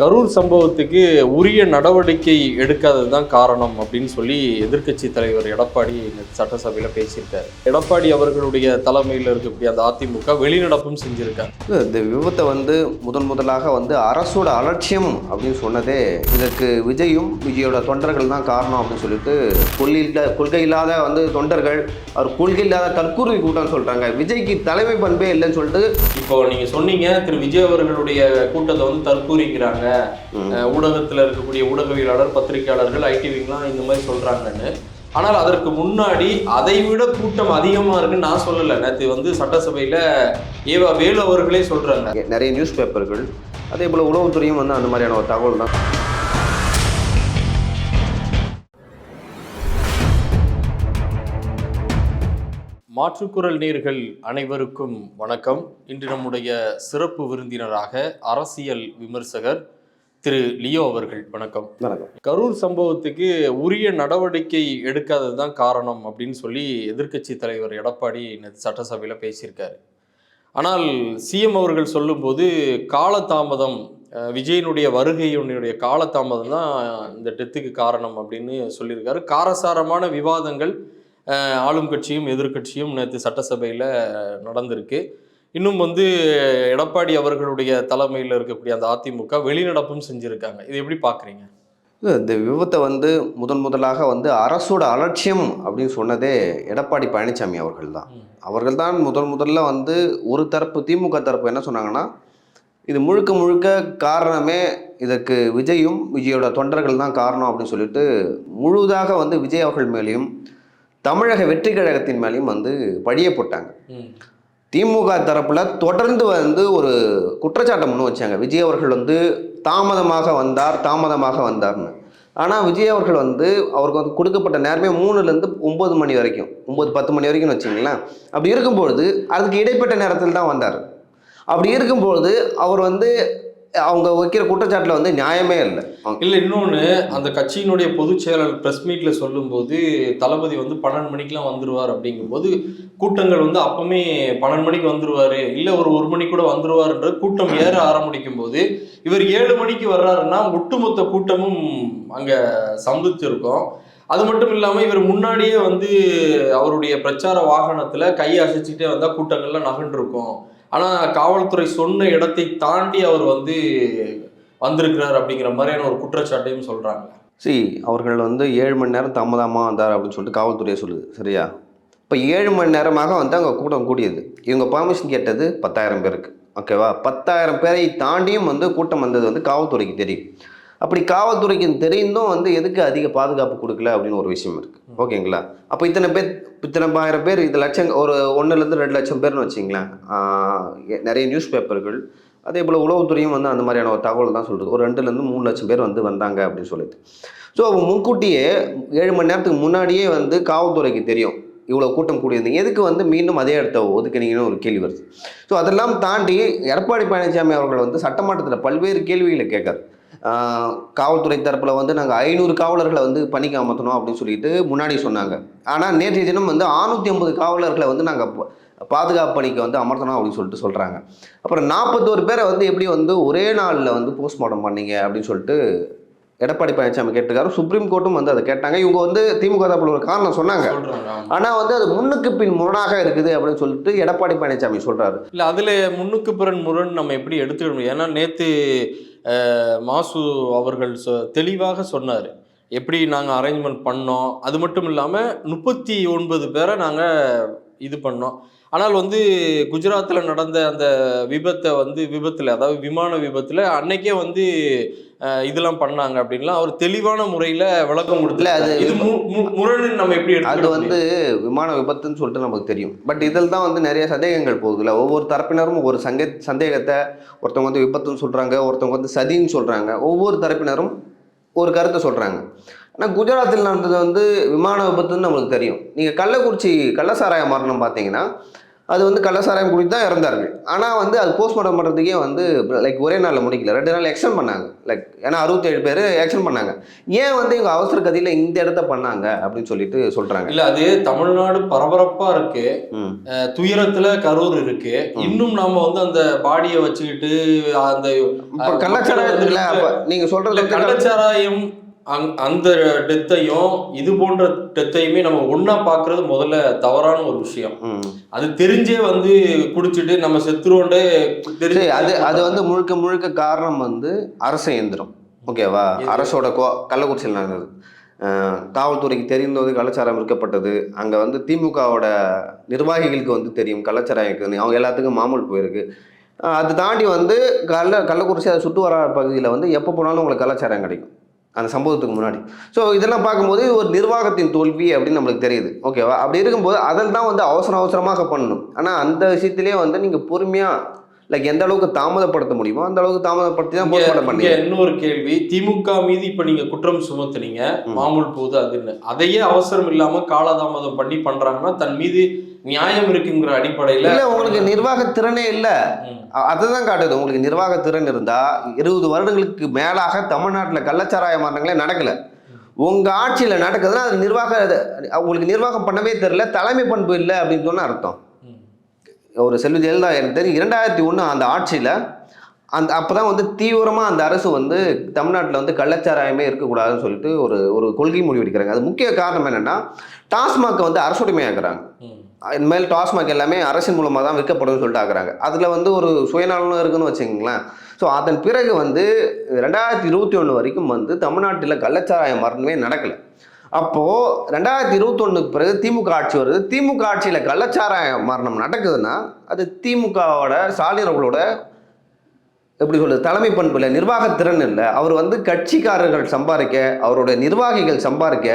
கரூர் சம்பவத்துக்கு உரிய நடவடிக்கை எடுக்காதது தான் காரணம் அப்படின்னு சொல்லி எதிர்க்கட்சி தலைவர் எடப்பாடி சட்டசபையில பேசியிருக்காரு. எடப்பாடி அவர்களுடைய தலைமையில் இருக்கக்கூடிய அந்த அதிமுக வெளிநடப்பும் செஞ்சிருக்காங்க. இந்த விபத்தை வந்து முதன் முதலாக வந்து அரசோட அலட்சியம் அப்படின்னு சொன்னதே இதற்கு விஜயும் விஜயோட தொண்டர்கள் தான் காரணம் அப்படின்னு சொல்லிட்டு கொள்கை இல்ல கொள்கை இல்லாத வந்து தொண்டர்கள் அவர் கொள்கை இல்லாத தற்கூரி கூட்டம் சொல்றாங்க. விஜய்க்கு தலைமை பண்பே இல்லைன்னு சொல்லிட்டு இப்போ நீங்க சொன்னீங்க திரு விஜய் அவர்களுடைய கூட்டத்தை வந்து தற்கூறிக்கிறாங்க. அஹ் ஊடகத்துல இருக்கக்கூடிய ஊடகவியலாளர் பத்திரிகையாளர்கள் ஐடிவிங்கெல்லாம் இந்த மாதிரி சொல்றாங்கன்னு. ஆனால் அதற்கு முன்னாடி அதை விட கூட்டம் அதிகமா இருக்குன்னு நான் சொல்லல. நேற்று வந்து சட்டசபையில ஏவா வேலு அவர்களே சொல்றாங்க. நிறைய நியூஸ் பேப்பர்கள் அதே போல் உளவுத்துறையும் வந்து அந்த மாதிரியான ஒரு தகவல் தான். மாற்றுக்குரல் நேர்கள் அனைவருக்கும் வணக்கம். இன்று நம்முடைய சிறப்பு விருந்தினராக அரசியல் விமர்சகர் திரு லியோ அவர்கள் வணக்கம். வணக்கம். கரூர் சம்பவத்துக்கு உரிய நடவடிக்கை எடுக்காதது தான் காரணம் அப்படின்னு சொல்லி எதிர்க்கட்சி தலைவர் எடப்பாடி நேத்து சட்டசபையில் பேசியிருக்காரு. ஆனால் சிஎம் அவர்கள் சொல்லும்போது காலதாமதம் விஜயனுடைய வருகையினுடைய காலதாமதம் தான் இந்த டெத்துக்கு காரணம் அப்படின்னு சொல்லியிருக்காரு. காரசாரமான விவாதங்கள் ஆளும் கட்சியும் எதிர்க்கட்சியும் நேற்று சட்டசபையில் நடந்திருக்கு. இன்னும் வந்து எடப்பாடி அவர்களுடைய தலைமையில் இருக்கக்கூடிய அந்த அதிமுக வெளிநடப்பும் செஞ்சுருக்காங்க. இது எப்படி பார்க்குறீங்க? இந்த விபத்தை வந்து முதன் முதலாக வந்து அரசோட அலட்சியம் அப்படின்னு சொன்னதே எடப்பாடி பழனிசாமி அவர்கள் தான். அவர்கள் தான் முதல் முதல்ல வந்து ஒரு தரப்பு திமுக தரப்பு என்ன சொன்னாங்கன்னா இது முழுக்க முழுக்க காரணமே இதற்கு விஜயும் விஜயோட தொண்டர்கள் தான் காரணம் அப்படின்னு சொல்லிட்டு முழுதாக வந்து விஜய் அவர்கள் மேலேயும் தமிழக வெற்றி கழகத்தின் மேலேயும் வந்து பழிய போட்டாங்க திமுக தரப்பில் தொடர்ந்து வந்து ஒரு குற்றச்சாட்டை முன் வச்சாங்க. விஜய் அவர்கள் வந்து தாமதமாக வந்தார் தாமதமாக வந்தார்னு. ஆனால் விஜய் அவர்கள் வந்து அவருக்கு வந்து கொடுக்கப்பட்ட நேரமே மூணுலேருந்து ஒம்பது மணி வரைக்கும். ஒம்பது பத்து மணி வரைக்கும்னு வச்சிங்களேன் அப்படி இருக்கும்பொழுது அதுக்கு இடைப்பட்ட நேரத்தில் தான் வந்தார். அப்படி இருக்கும்பொழுது அவர் வந்து அவங்க வைக்கிற குற்றச்சாட்டில் வந்து நியாயமே இல்லை. இல்லை இன்னொன்று அந்த கட்சியினுடைய பொதுச் செயலாளர் ப்ரெஸ் மீட்டில் சொல்லும்போது தளபதி வந்து பன்னெண்டு மணிக்கெலாம் வந்துருவார் அப்படிங்கும்போது கூட்டங்கள் வந்து அப்பவுமே பன்னெண்டு மணிக்கு வந்துடுவார் இல்லை ஒரு ஒரு மணி கூட வந்துருவாருன்ற கூட்டம் ஏற ஆரம்பிக்கும் போது இவர் ஏழு மணிக்கு வர்றாருன்னா ஒட்டுமொத்த கூட்டமும் அங்கே சம்பிச்சிருக்கும் அது மட்டும் இல்லாமல் இவர் முன்னாடியே வந்து அவருடைய பிரச்சார வாகனத்தில் கையை அசைச்சிட்டே வந்தால் கூட்டங்கள்லாம் நகண்டிருக்கும் ஆனால் காவல்துறை சொன்ன இடத்தை தாண்டி அவர் வந்து வந்திருக்கிறார் அப்படிங்கிற மாதிரியான ஒரு குற்றச்சாட்டையும் சொல்கிறாங்க சி அவர்கள் வந்து ஏழு மணி நேரம் தாமதமாக வந்தார் அப்படின்னு சொல்லிட்டு காவல்துறையை சொல்லுது. சரியா? இப்போ ஏழு மணி நேரமாக வந்து அங்கே கூட்டம் கூடியது. இவங்க பர்மிஷன் கேட்டது பத்தாயிரம் பேருக்கு. ஓகேவா? பத்தாயிரம் பேரை தாண்டியும் வந்து கூட்டம் வந்தது வந்து காவல்துறைக்கு தெரியும். அப்படி காவல்துறைக்கு தெரிந்தும் வந்து எதுக்கு அதிக பாதுகாப்பு கொடுக்கல அப்படின்னு ஒரு விஷயம் இருக்குது ஓகேங்களா? அப்போ இத்தனை பேர் இத்தனை ஆயிரம் பேர் இது லட்சம் ஒரு ஒன்றுலேருந்து ரெண்டு லட்சம் பேர்னு வச்சிங்களேன் நிறைய நியூஸ் பேப்பர்கள் அதே போல் உளவுத்துறையும் வந்து அந்த மாதிரியான ஒரு தகவல் தான் சொல்கிறது ஒரு ரெண்டுலேருந்து மூணு லட்சம் பேர் வந்து வந்தாங்க அப்படின்னு சொல்லிட்டு. ஸோ அவங்க முன்கூட்டியே ஏழு மணி நேரத்துக்கு முன்னாடியே வந்து காவல்துறைக்கு தெரியும். இவ்வளோ கூட்டம் கூடியிருந்தீங்க. எதுக்கு வந்து மீண்டும் அதே இடத்த ஒதுக்குனீங்கன்னு ஒரு கேள்வி வருது. ஸோ அதெல்லாம் தாண்டி எடப்பாடி பழனிசாமி அவர்கள் வந்து சட்டமன்றத்தில் பல்வேறு கேள்விகளை கேட்காரு. ஆஹ் காவல்துறை தரப்பில் வந்து நாங்கள் ஐநூறு காவலர்களை வந்து பணிக்கு அமர்த்தணும் அப்படின்னு சொல்லிட்டு முன்னாடி சொன்னாங்க. ஆனால் நேற்றைய தினம் வந்து 650 ஐம்பது காவலர்களை வந்து நாங்கள் பாதுகாப்பு பணிக்கு வந்து அமர்த்தணும் அப்படின்னு சொல்லிட்டு சொல்கிறாங்க அப்புறம் நாற்பத்தோரு பேரை வந்து எப்படி வந்து ஒரே நாளில் வந்து போஸ்ட்மார்ட்டம் பண்ணீங்க அப்படின்னு சொல்லிட்டு எடப்பாடி பழனிசாமி கேட்டிருக்காரு. சுப்ரீம் கோர்ட்டும் வந்து அதை கேட்டாங்க. இவங்க வந்து திமுக தரப்புல ஒரு காரணம் சொன்னாங்க. ஆனால் வந்து அது முன்னுக்கு பின் முரணாக இருக்குது அப்படின்னு சொல்லிட்டு எடப்பாடி பழனிசாமி சொல்கிறாரு இல்ல அதுல முன்னுக்கு பிறன் முரண் நம்ம எப்படி எடுத்துக்க முடியும்? ஏன்னா நேத்து அஹ், மாசு அவர்கள் தெளிவாக சொன்னார். எப்படி நாங்கள் அரேஞ்ச்மெண்ட் பண்ணோம். அது மட்டும் இல்லாமல் முப்பத்தி ஒன்பது பேரை நாங்கள் இது பண்ணோம். ஆனால் வந்து குஜராத்தில் நடந்த அந்த விபத்தை வந்து விபத்தில் அதாவது விமான விபத்தில் அன்னைக்கே வந்து இதெல்லாம் பண்ணாங்க அப்படின்லாம் அவர் தெளிவான முறையில் விளக்கம் கொடுத்துல அது- இது மு- மு- முரணுன்னு நம்ம எப்படி அது வந்து விமான விபத்துன்னு சொல்லிட்டு நமக்கு தெரியும். பட் இதில் தான் வந்து நிறைய சந்தேகங்கள் போகுதுல்ல ஒவ்வொரு தரப்பினரும் ஒரு சங்க சந்தேகத்தை ஒருத்தவங்க வந்து விபத்துன்னு சொல்கிறாங்க ஒருத்தவங்க வந்து சதின்னு சொல்கிறாங்க ஒவ்வொரு தரப்பினரும் ஒரு கருத்தை சொல்கிறாங்க ஆனால் குஜராத்தில் நடந்தது வந்து விமான விபத்துன்னு நம்மளுக்கு தெரியும். நீங்கள் கள்ளக்குறிச்சி கள்ளசாராய மரணம் பார்த்தீங்கன்னா அது வந்து கள்ளசாராயம் குடித்து தான் இறந்தார்கள். ஆனால் வந்து அது போஸ்ட்மார்ட்டம் பண்ணுறதுக்கே வந்து லைக் ஒரே நாளில் முடிக்கல. ரெண்டு நாள் எக்ஸ்டெண்ட் பண்ணாங்க. லைக் ஏன்னா அறுபத்தேழு பேர் எக்ஸ்டெண்ட் பண்ணாங்க. ஏன் வந்து இவங்க அவசர கதியில் இந்த இடத்த பண்ணாங்க அப்படின்னு சொல்லிட்டு சொல்கிறாங்க இல்ல அது தமிழ்நாடு பரபரப்பா இருக்கு. துயரத்துல கரூர் இருக்கு. இன்னும் நாம வந்து அந்த பாடியை வச்சுக்கிட்டு அந்த மக்கள் அப்போ நீங்கள் சொல்கிறது கள்ளச்சாராயம் அங்- அந்த டெத்தையும் இது போன்ற டெத்தையுமே நம்ம ஒண்ணா பாக்குறது முதல்ல தவறான ஒரு விஷயம். அது தெரிஞ்சே வந்து குடிச்சிட்டு நம்ம செத்துருவோண்டே சரி அது அது வந்து முழுக்க முழுக்க காரணம் வந்து அரசு இயந்திரம். ஓகேவா? அரசோட கோ கள்ளக்குறிச்சியில் நடந்தது காவல்துறைக்கு தெரிந்தது கள்ளச்சாரம் இருக்கப்பட்டது அங்கே வந்து திமுகவோட நிர்வாகிகளுக்கு வந்து தெரியும். கள்ளச்சாரம் இருக்குன்னு அவங்க எல்லாத்துக்கும் மாமூல் போயிருக்கு. அது தாண்டி வந்து கள்ள கள்ளக்குறிச்சி அதை சுட்டு வர பகுதியில் வந்து எப்போ போனாலும் உங்களுக்கு கள்ளச்சாரம் கிடைக்கும். அந்த சம்பவத்துக்கு முன்னாடி. ஸோ இதெல்லாம் பார்க்கும்போது ஒரு நிர்வாகத்தின் தோல்வி அப்படின்னு நம்மளுக்கு தெரியுது. ஓகேவா அப்படி இருக்கும்போது அதில் தான் வந்து அவசர அவசரமாக பண்ணணும். ஆனால் அந்த விஷயத்துலேயே வந்து நீங்கள் பொறுமையாக லைக் எந்த அளவுக்கு தாமதப்படுத்த முடியுமோ அந்த அளவுக்கு தாமதப்படுத்தி தான் போஸ்ட்மார்ட்டம் பண்ணி இன்னொரு கேள்வி திமுக மீது இப்ப நீங்க குற்றம் சுமத்துனீங்க. மாமூல் போகுது அதுன்னு அதையே அவசரம் இல்லாம காலதாமதம் பண்ணி பண்றாங்கன்னா தன் மீது நியாயம் இருக்குங்கிற அடிப்படையில இல்லை உங்களுக்கு நிர்வாக திறனே இல்லை. அதை தான் காட்டுது உங்களுக்கு நிர்வாக திறன் இருந்தால் இருபது வருடங்களுக்கு மேலாக தமிழ்நாட்டில் கள்ளச்சாராய மரணங்களே நடக்கலை உங்கள் ஆட்சியில் நடக்குதுன்னா அது நிர்வாக உங்களுக்கு நிர்வாகம் பண்ணவே தெரில தலைமை பண்பு இல்லை அப்படின்னு சொன்ன அர்த்தம். ஒரு செல்வி ஜெயலலிதா எனக்கு தெரியும் இரண்டாயிரத்தி ஒன்று அந்த ஆட்சியில் அந்த அப்போ தான் வந்து தீவிரமாக அந்த அரசு வந்து தமிழ்நாட்டில் வந்து கள்ளச்சாராயமே இருக்கக்கூடாதுன்னு சொல்லிட்டு ஒரு ஒரு கொள்கை முடிவு எடுக்கிறாங்க. அது முக்கிய காரணம் என்னென்னா டாஸ்மாகை வந்து அரசுடைமையாக்குறாங்க. இனிமேல் டாஸ்மாக் எல்லாமே அரசின் மூலமாக தான் விற்கப்படும்னு சொல்லிட்டு ஆக்குறாங்க. அதில் வந்து ஒரு சுயநலம் இருக்குன்னு வச்சுக்கோங்களேன். ஸோ அதன் பிறகு வந்து ரெண்டாயிரத்தி இருபத்தி ஒன்று வரைக்கும் வந்து தமிழ்நாட்டில் கள்ளச்சாராயம் மரணமே நடக்கலை. அப்போது ரெண்டாயிரத்தி இருபத்தொன்னுக்கு பிறகு திமுக ஆட்சி வருது. திமுக ஆட்சியில் கள்ளச்சாராய மரணம் நடக்குதுன்னா அது திமுகவோட ஸ்டாலின் அவர்களோட எப்படி சொல்றது தலைமை பண்பு இல்லை நிர்வாகத்திறன் இல்லை. அவர் வந்து கட்சிக்காரர்கள் சம்பாதிக்க அவருடைய நிர்வாகிகள் சம்பாதிக்க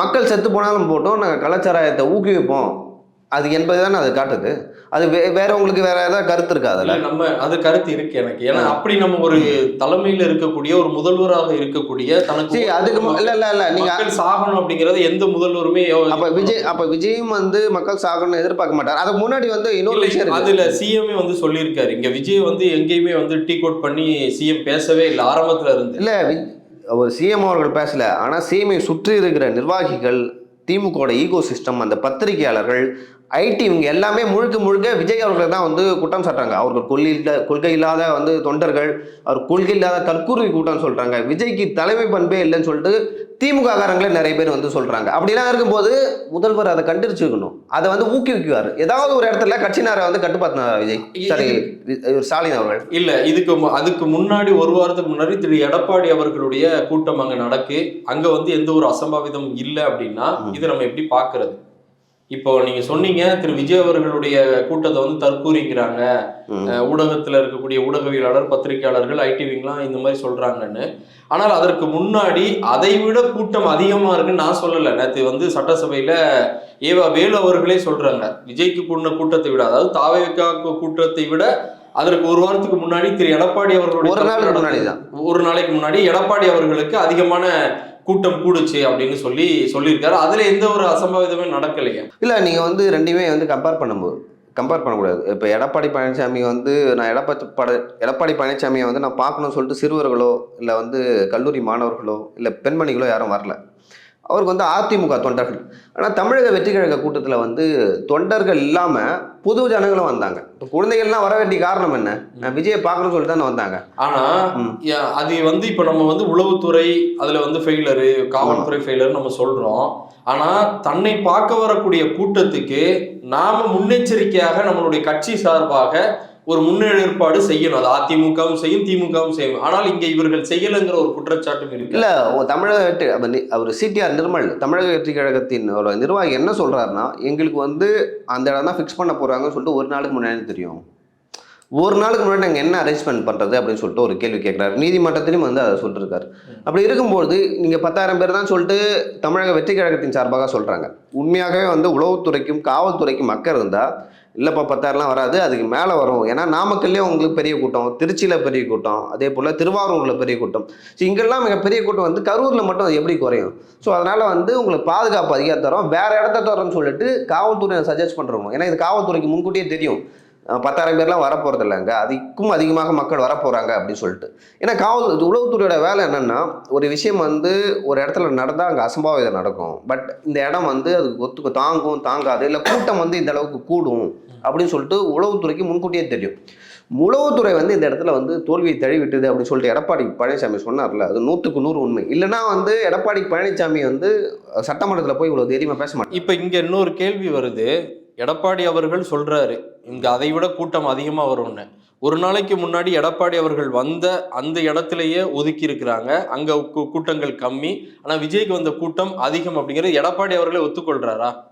மக்கள் செத்து போனாலும் போட்டோம் நாங்கள் கலாச்சாரத்தை ஊக்குவிப்போம். அது என்பது தானே அது காட்டுது? அது வே வேற உங்களுக்கு வேற ஏதாவது கருத்து இருக்கா இல்ல அதில் நம்ம அது கருத்து இருக்கு எனக்கு. ஏன்னா அப்படி நம்ம ஒரு தலைமையில இருக்கக்கூடிய ஒரு முதல்வராக இருக்கக்கூடிய தனக்கு அதுக்கு இல்ல இல்ல இல்ல நீங்க மக்கள் சாகணும் அப்படிங்கறது எந்த முதல்வருமே அப்ப விஜய் அப்ப விஜயும் வந்து மக்கள் சாகணும்னு எதிர்பார்க்க மாட்டார். அதுக்கு முன்னாடி வந்து இன்னொரு விஷயம் அதுல சிஎம்ஏ வந்து சொல்லியிருக்காரு. இங்க விஜய் வந்து எங்கேயுமே வந்து டீ கோட் பண்ணி சிஎம் பேசவே இல்லை ஆரம்பத்துல இருந்து. இல்ல ஒரு சிஎம் அவர்கள் பேசல. ஆனா சிஎம்ஐ சுற்றி இருக்கிற நிர்வாகிகள் திமுகவோட ஈகோ சிஸ்டம் அந்த பத்திரிகையாளர்கள் ஐடி இவங்க எல்லாமே முழுக்க முழுக்க விஜய் அவர்களை தான் வந்து குற்றம் சாட்டுறாங்க. அவர்கள் கொள்ளி இல்ல கொள்கை இல்லாத வந்து தொண்டர்கள் அவர் கொள்கை இல்லாத தற்கூரி கூட்டம் சொல்றாங்க. விஜய்க்கு தலைமை பண்பே இல்லைன்னு சொல்லிட்டு திமுக காரங்களே நிறைய பேர் வந்து சொல்றாங்க. அப்படிலாம் இருக்கும்போது முதல்வர் அதை கண்டிச்சிருக்கணும் அதை வந்து ஊக்குவிக்குவார். ஏதாவது ஒரு இடத்துல கட்சினாரை வந்து கட்டுப்பாத்தினார் விஜய்? சரி ஸ்டாலின் அவர்கள். இல்ல இதுக்கு அதுக்கு முன்னாடி ஒரு வாரத்துக்கு முன்னாடி திரு. எடப்பாடி அவர்களுடைய கூட்டம் அங்க நடக்கு. அங்க வந்து எந்த ஒரு அசம்பாவிதம் இல்ல அப்படின்னா. இதை நம்ம எப்படி பாக்குறது இப்போ நீங்க சொன்னீங்க திரு விஜய் அவர்களுடைய கூட்டத்தை வந்து. அஹ் ஊடகத்துல இருக்கக்கூடிய ஊடகவியலாளர் பத்திரிகையாளர்கள் ஐடிவிங்கெல்லாம் இந்த மாதிரி சொல்றாங்கன்னு. ஆனால் அதற்கு முன்னாடி அதை விட கூட்டம் அதிகமா இருக்குன்னு நான் சொல்லல. நேற்று வந்து சட்டசபையில ஏவா வேலு அவர்களே சொல்றாங்க. விஜய்க்கு கூடின கூட்டத்தை விட அதாவது தாவேக்கா கூட்டத்தை விட அதற்கு ஒரு வாரத்துக்கு முன்னாடி திரு எடப்பாடி அவர்களுடைய ஒரு நாளுக்கு முன்னாடி தான் ஒரு நாளைக்கு முன்னாடி எடப்பாடி அவர்களுக்கு அதிகமான கூட்டம் கூடுச்சு அப்படின்னு சொல்லி சொல்லியிருக்காரு. அதுல எந்த ஒரு அசம்பாவிதமே நடக்கலையே. இல்லை நீங்கள் வந்து ரெண்டுமே வந்து கம்பேர் பண்ணும்போது கம்பேர் பண்ணக்கூடாது. இப்போ எடப்பாடி பழனிசாமி வந்து நான் எடப்பாடி பட எடப்பாடி பழனிசாமியை வந்து நான் பார்க்கணும்னு சொல்லிட்டு சிறுவர்களோ இல்லை வந்து கல்லூரி மாணவர்களோ இல்லை பெண்மணிகளோ யாரும் வரல. அவருக்கு வந்து அதிமுக தொண்டர்கள். ஆனால் தமிழக வெற்றி கழக கூட்டத்தில் வந்து தொண்டர்கள் இல்லாமல் புது ஜனங்களும் வந்தாங்க. இப்போ குழந்தைகள்லாம் வர வேண்டிய காரணம் என்ன? நான் விஜயை பார்க்கணும்னு சொல்லிட்டு தானே வந்தாங்க. ஆனா ம். யா- அது வந்து இப்ப நம்ம வந்து உளவுத்துறை அதுல வந்து ஃபெயிலரு காவல்துறை ஃபெயிலர் நம்ம சொல்றோம். ஆனா தன்னை பார்க்க வரக்கூடிய கூட்டத்துக்கு நாம முன்னெச்சரிக்கையாக நம்மளுடைய கட்சி சார்பாக ஒரு முன்னேற்பாடு செய்யணும். அது அதிமுகவும் செய்யும் திமுகவும் செய்யும். ஆனால் இங்கே இவர்கள் செய்யலைங்கிற ஒரு குற்றச்சாட்டும் இருக்கு. இல்லை தமிழக அவர் சிடிஆர் நிர்மல் தமிழக வெற்றி கழகத்தின் ஒரு நிர்வாகி என்ன சொல்றாருன்னா எங்களுக்கு வந்து அந்த இடம் தான் ஃபிக்ஸ் பண்ண போறாங்கன்னு சொல்லிட்டு ஒரு நாளுக்கு முன்னாடி தெரியும்? ஒரு நாளுக்கு முன்னாடி நாங்கள் என்ன அரேஞ்ச்மெண்ட் பண்ணுறது அப்படின்னு சொல்லிட்டு ஒரு கேள்வி கேட்குறாரு நீதிமன்றத்திலையும் வந்து அதை சொல்லியிருக்காரு அப்படி இருக்கும்போது நீங்கள் பத்தாயிரம் பேர் தான் சொல்லிட்டு தமிழக வெற்றி கழகத்தின் சார்பாக சொல்கிறாங்க உண்மையாகவே வந்து உளவுத்துறைக்கும் காவல்துறைக்கும் மக்கள் இருந்தால் இல்லைப்பா பத்தாயிரம்லாம் வராது. அதுக்கு மேலே வரும். ஏன்னா நாமக்கல்லே உங்களுக்கு பெரிய கூட்டம். திருச்சியில் பெரிய கூட்டம். அதே போல் திருவாரூரில் பெரிய கூட்டம். ஸோ இங்கெல்லாம் மிகப்பெரிய கூட்டம் வந்து கரூரில் மட்டும் அது எப்படி குறையும்? ஸோ அதனால் வந்து உங்களுக்கு பாதுகாப்பு அதிகம் தரோம். வேறு இடத்த தரோம்னு சொல்லிட்டு காவல்துறை சஜஸ்ட் பண்ணுறோம் ஏன்னா இது காவல்துறைக்கு முன்கூட்டியே தெரியும். பத்தாயிரம் பேர்லாம் வரப்போகிறது இல்லைங்க அதுக்கும் அதிகமாக மக்கள் வரப்போகிறாங்க அப்படின்னு சொல்லிட்டு. ஏன்னா காவல் உளவுத்துறையோட வேலை என்னென்னா ஒரு விஷயம் வந்து ஒரு இடத்துல நடந்தால் அங்கே அசம்பாவிதம் நடக்கும். பட் இந்த இடம் வந்து அது ஒத்துக்கு தாங்கும் தாங்காது. இல்லை கூட்டம் வந்து இந்த அளவுக்கு கூடும். அப்படின்னு சொல்லிட்டு உளவுத்துறைக்கு முன்கூட்டியே தெரியும். உளவுத்துறை வந்து இந்த இடத்துல வந்து தோல்வியை தழுவிட்டுது அப்படின்னு சொல்லிட்டு எடப்பாடி பழனிசாமி சொன்னார்ல அது நூற்றுக்கு நூறு உண்மை. இல்லைன்னா வந்து எடப்பாடி பழனிசாமி வந்து சட்டமன்றத்தில் போய் இவ்வளோ தைரியமாக பேச மாட்டேன் இப்போ இங்கே இன்னொரு கேள்வி வருது. எடப்பாடி அவர்கள் சொல்கிறாரு இங்கே அதை விட கூட்டம் அதிகமாக வரும்னு ஒரு நாளைக்கு முன்னாடி எடப்பாடி அவர்கள் வந்த அந்த இடத்துலையே ஒதுக்கி இருக்கிறாங்க. அங்கே கூ- கூட்டங்கள் கம்மி. ஆனால் விஜய்க்கு வந்த கூட்டம் அதிகம் அப்படிங்கிறது எடப்பாடி அவர்களே ஒத்துக்கொள்கிறாரா